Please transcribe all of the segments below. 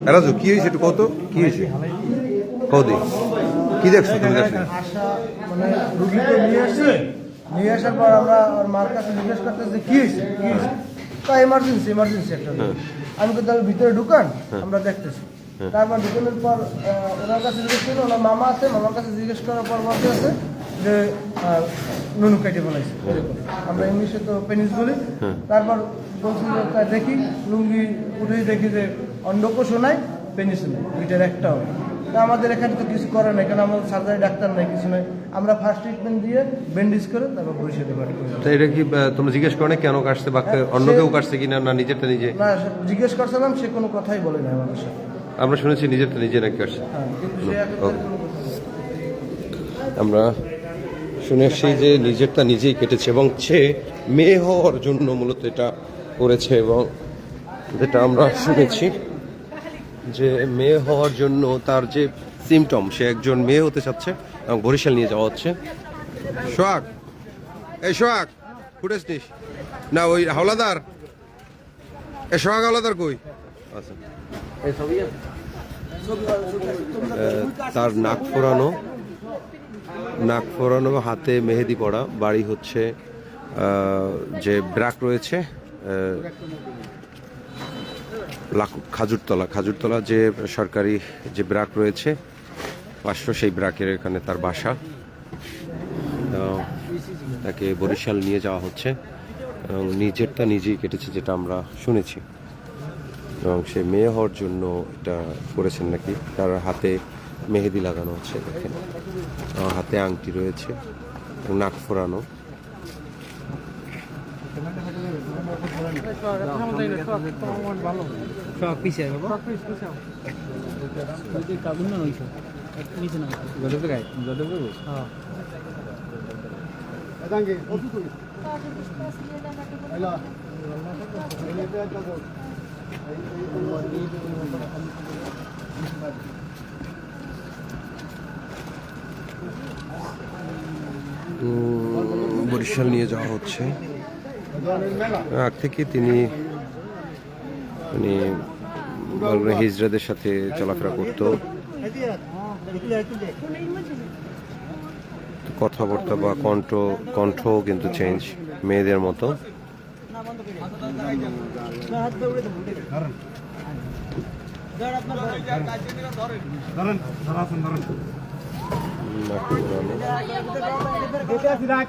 রাজু কি হয়েছে একটু কত কি হয়েছে? কদি কি দেখছ তুমি দেখছ মানে রুগীকে নিয়ে আসছে নিয়ে আসার পর আমরা ওর মার কাছে জিজ্ঞেস করতেছি কি হয়েছে কি হয়েছে? তা এমার্জেন্সি এমার্জেন্সি একটা আমি কিন্তু তাহলে ভিতরে ঢুকান আমরা দেখতেছি। তারপর ঢুকানোর পর ওনার কাছে জিজ্ঞেস করল ওনার মামা আছে? মামার কাছে জিজ্ঞেস করার পর বলতে আছে যে নুনু কেটে ফেলাইছে। আমরা ইংলিশে তো পেনিস বলি। তারপর বলছি দেখি। লুঙ্গি উঠেই দেখি যে অন্ডকোষও নাই পেনিসও নাই দুইটার একটাও। তা আমাদের এখানে তো কিছু করে নাই কারণ আমাদের সার্জারি ডাক্তার নাই কিছু নাই। আমরা ফার্স্ট ট্রিটমেন্ট দিয়ে ব্যান্ডেজ করে তারপর বাড়ি করি। তো এটা কি তোমরা জিজ্ঞেস করো না কেন কাটছে বা অন্য কেউ কাটছে কিনা না নিজেরটা নিজে? না জিজ্ঞেস করছিলাম সে কোনো কথাই বলে নাই আমার সাথে। আমরা শুনেছি নিজেরটা নিজে নাকি কাটছে। হ্যাঁ আমরা শুনে আসছি যে নিজেরটা নিজেই কেটেছে এবং সে মেয়ে হওয়ার জন্য মূলত এটা করেছে এবং যেটা আমরা শুনেছি যে মেয়ে হওয়ার জন্য তার যে সিমটম সে একজন মেয়ে হতে চাচ্ছে এবং বরিশাল নিয়ে যাওয়া হচ্ছে। সোহাগ, এই সোহাগ ফুটেস নিস। না, ওই হাওলাদার। এ সোহাগ, হাওলাদার কই? আচ্ছা। তার নাক ফোরানো নাক ফোরানো, হাতে মেহেদি পড়া বাড়ি হচ্ছে যে ব্রাক রয়েছে লাকু- খাজুরতলা। খাজুরতলা যে সরকারি যে ব্রাক রয়েছে, পাঁচশো সেই ব্রাকের এখানে তার বাসা। তাকে বরিশাল নিয়ে যাওয়া হচ্ছে। এবং নিজেরটা নিজেই কেটেছে যেটা আমরা শুনেছি। এবং সে মেয়ে হওয়ার জন্য এটা করেছেন নাকি, তার হাতে মেহেদি লাগানো হচ্ছে দেখেন। হাতে আংটি রয়েছে নাক ফোরানো। বরিশাল নিয়ে যাওয়া হচ্ছে। আগ থেকে তিনি মানে বলবেন হিজড়াদের সাথে চলাফেরা করতো। কথাবার্তা বা কণ্ঠ কণ্ঠ কিন্তু চেঞ্জ মেয়েদের মতো। নাক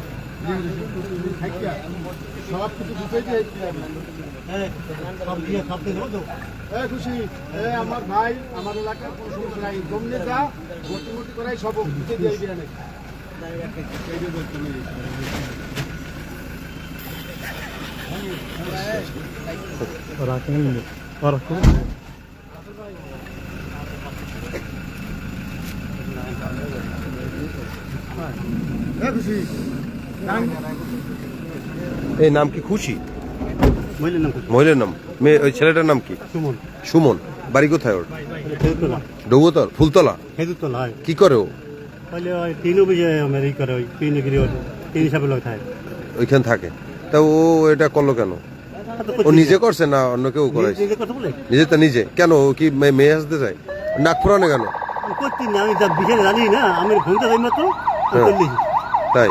সব কিছু ঢুকেছে হ্যাঁ খুশি আমার ভাই আমার এলাকার কোনো সমস্যা করাই সব ঢুকে দিয়ে দিয়ে খুশি। এই নাম কি খুশি? মহিলার নাম মেয়ে ওই ছেলেটার নাম কি? সুমন। সুমন। বাড়ি কোথায় ওর? খেজুরতলা ফুলতলা? কি করে ও? ওইখানে থাকে। তা ও এটা করল কেন? ও নিজে করছে না অন্য কেউ করাইছে? নিজে কথা বলে? নিজে তো নিজে। কেন ও কি মে- মেয়ে আসতে চায়? নাক ফুরানো কেন? করছি না আমি বিশেষ জানি না আমি ঘুমতে যাই মাত্র হ্যাঁ। তাই?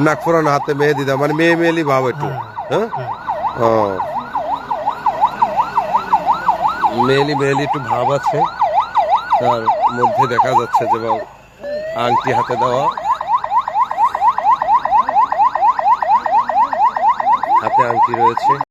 নাক ফোরানো হাতে মেয়ে দিদা মানে মেয়ে মেয়েলি ভাব একটু হ্যাঁ ও। মেয়েলি মেয়েলি একটু ভাব আছে তার মধ্যে দেখা যাচ্ছে যে আংটি হাতে দেওয়া হাতে আংটি রয়েছে।